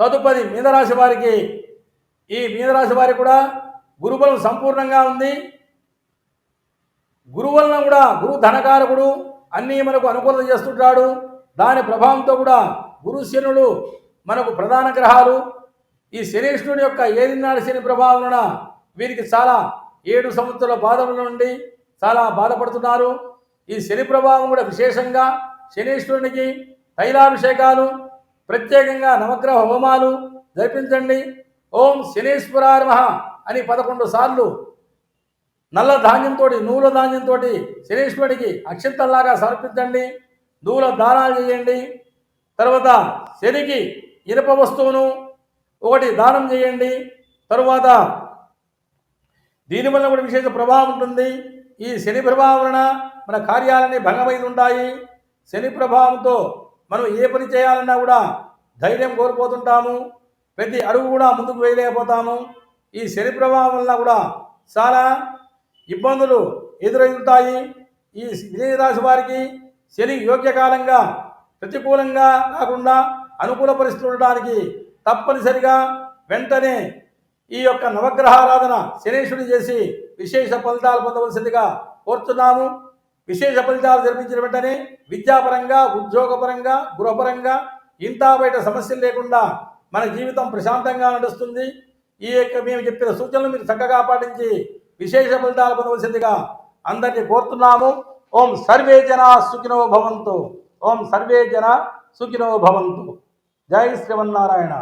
తదుపరి మీనరాశి వారికి ఈ మీనరాశి వారికి కూడా గురుబలం సంపూర్ణంగా ఉంది. గురువలన కూడా గురు ధనకారకుడు అన్నీ మనకు అనుకూలత చేస్తుంటాడు. దాని ప్రభావంతో కూడా గురు శనుడు మనకు ప్రధాన గ్రహాలు. ఈ శనీశ్వరుని యొక్క ఏదినాడు శని ప్రభావం వీరికి చాలా ఏడు సంవత్సరాల బాధల నుండి చాలా బాధపడుతున్నారు. ఈ శని ప్రభావం కూడా విశేషంగా శనీశ్వరునికి తైలాభిషేకాలు ప్రత్యేకంగా నవగ్రహ హోమాలు జరిపించండి. ఓం శనీశ్వరార్మహ అని పదకొండు సార్లు నల్ల ధాన్యంతో నూల ధాన్యంతో శనీశ్వరుడికి అక్షంతల్లాగా సమర్పించండి. నూల దానాలు చేయండి. తర్వాత శనికి ఇనుప వస్తువును ఒకటి దానం చేయండి. తరువాత దీనివల్ల కూడా విశేష ప్రభావం ఉంటుంది. ఈ శని ప్రభావం వలన మన కార్యాలన్నీ భంగమై ఉంటాయి. శని ప్రభావంతో మనం ఏ పని చేయాలన్నా కూడా ధైర్యం కోల్పోతుంటాము. ప్రతి అడుగు కూడా ముందుకు వేయలేకపోతాము. ఈ శని ప్రభావం వల్ల కూడా చాలా ఇబ్బందులు ఎదురవుతాయి. ఈ విజయ రాశి వారికి శని యోగ్యకాలంగా ప్రతికూలంగా కాకుండా అనుకూల పరిస్థితులు ఉండడానికి తప్పనిసరిగా వెంటనే ఈ యొక్క నవగ్రహారాధన శనేశ్వరుడు చేసి విశేష ఫలితాలు పొందవలసిందిగా కోరుతున్నాము. విశేష ఫలితాలు జరిపించిన వెంటనే విద్యాపరంగా ఉద్యోగపరంగా గృహపరంగా ఇంత బయట సమస్యలు లేకుండా మన జీవితం ప్రశాంతంగా నడుస్తుంది. ఈ యొక్క మేము చెప్పిన సూచనలు మీరు చక్కగా పాటించి విశేష ఫలితాలు పొందవలసిందిగా అందరినీ కోరుతున్నాము. ఓం సర్వే జన సుఖినో భవంతు. ఓం సర్వే జన సుఖినో భవంతు. జై శ్రీమన్నారాయణ.